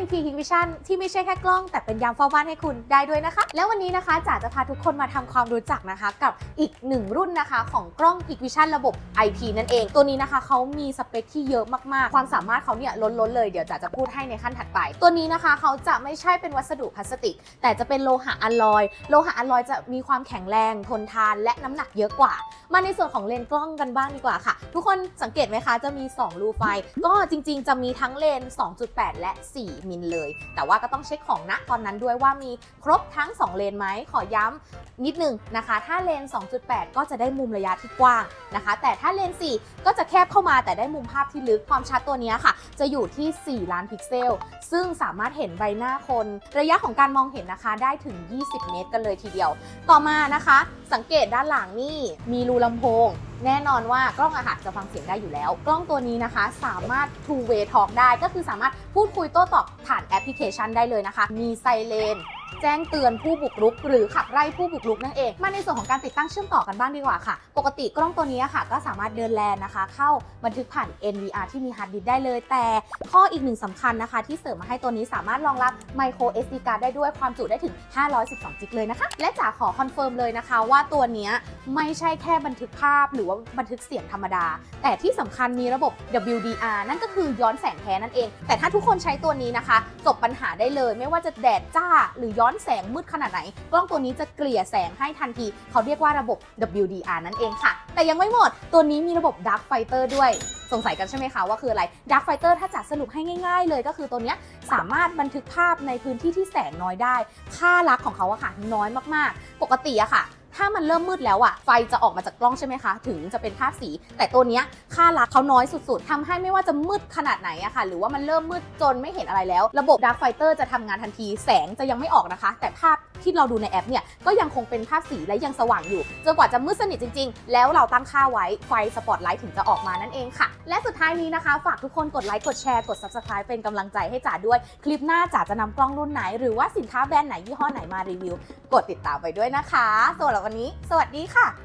IP Vision ที่ไม่ใช่แค่กล้องแต่เป็นยามเฝ้าบ้านให้คุณได้ด้วยนะคะ แล้ววันนี้นะคะจ๋าจะพาทุกคนมาทำความรู้จักนะคะกับอีกหนึ่งรุ่นนะคะของกล้อง Peak Vision ระบบ IP นั่นเอง ตัวนี้นะคะเขามีสเปคที่เยอะมากๆ ความสามารถเขาเนี่ยล้นๆเลยเดี๋ยวจ๋าจะพูดให้ในขั้นถัดไป ตัวนี้นะคะเขาจะไม่ใช่เป็นวัสดุพลาสติก แต่จะเป็นโลหะอลลอย โลหะอลลอยจะมีความแข็งแรงทนทานและน้ำหนักเยอะกว่า มาในส่วนของเลนส์กล้องกันบ้างดีกว่าค่ะ ทุกคนสังเกตไหมคะจะมี 2 รูไฟ ก็จริง ๆ จะมีทั้งเลนส์2.8 และ4มิลเลย แต่ว่าก็ต้องเช็คของณตอนนั้นด้วยว่ามีครบทั้ง 2 เลนไหมขอย้ำนิดนึงนะคะ ถ้าเลนส์2.8 ก็จะได้มุมระยะที่กว้างนะคะ แต่ถ้าเลนส์4ก็จะแคบเข้ามาแต่ได้มุมภาพที่ลึกความชัดตัวนี้ค่ะ จะอยู่ที่ 4 ล้านพิกเซล ซึ่งสามารถเห็นใบหน้าคน ระยะของการมองเห็นนะคะได้ถึง 20 เมตรกันเลยทีเดียว ต่อมานะคะ สังเกตด้านหลังนี่มีรูลำโพง แน่นอนว่ากล้องอาหารจะฟังเสียงได้อยู่แล้ว กล้องตัวนี้นะคะ สามารถ two way talk ได้ก็คือสามารถพูดคุยโต้ตอบผ่านแอปพลิเคชันได้เลยนะคะ มีไซเรน แจ้งเตือนผู้บุกรุก หรือขับไล่ผู้บุกรุกนั่นเอง มาในส่วนของการติดตั้งเชื่อมต่อกันบ้างดีกว่าค่ะ ปกติกล้องตัวนี้ค่ะ ก็สามารถเดินแลนนะคะ เข้าบันทึกผ่าน NVR ที่มีฮาร์ดดิสก์ได้เลย แต่ข้ออีกหนึ่งสำคัญนะคะ ที่เสริมมาให้ตัวนี้สามารถรองรับ micro SD card ได้ด้วยความจุได้ถึง 512 จิกเลยนะคะ และจ๋าขอคอนเฟิร์มเลยนะคะ ว่าตัวนี้ไม่ใช่แค่บันทึกภาพ หรือว่าบันทึกเสียงธรรมดา แต่ที่สำคัญมีระบบ WDR นั่นก็คือย้อนแสงแท้นั่นเอง แต่ถ้าทุกคนใช้ตัวนี้นะคะจบปัญหาได้เลย ไม่ว่าจะแดดจ้าหรือย้อนแสงมืดขนาดไหน กล้องตัวนี้จะเกลี่ยแสงให้ทันที เขาเรียกว่าระบบ WDR นั่นเองค่ะ แต่ยังไม่หมด ตัวนี้มีระบบ Dark Fighter ด้วย สงสัยกันใช่ไหมคะว่าคืออะไร Dark Fighter ถ้าจัดสรุปให้ง่าย ๆ เลยก็คือตัวนี้สามารถบันทึกภาพในพื้นที่ที่แสงน้อยได้ ค่าลักของเขาอะค่ะน้อยมากๆ ปกติอะค่ะ ถ้ามันเริ่มมืดแล้วอะไฟจะออกมาจากกล้องใช่ไหมคะ ถึงจะเป็นภาพสี แต่ตัวเนี้ยค่าลักเขาน้อยสุดๆทำให้ไม่ว่าจะมืดขนาดไหนอะค่ะ หรือว่ามันเริ่มมืดจนไม่เห็นอะไรแล้ว ระบบ Dark Fighter จะทำงานทันที แสงจะยังไม่ออกนะคะ แต่ภาพที่เราดูในแอปเนี่ย ก็ยังคงเป็นภาพสีและยังสว่างอยู่ จนกว่าจะมืดสนิทจริงๆ แล้วเราตั้งค่าไว้ ไฟสปอตไลท์ถึงจะออกมานั่นเองค่ะ และสุดท้ายนี้นะคะ ฝากทุกคนกดไลค์ กดแชร์ กด subscribe เป็นกำลังใจให้จ๋าด้วย คลิปหน้าจ๋าจะนำกล้องรุ่นไหน หรือว่าสินค้าแบรนด์ไหนยี่ห้อไหนมารีวิว กดติดตามไปด้วยนะคะสำหรับวันนี้ สวัสดีค่ะ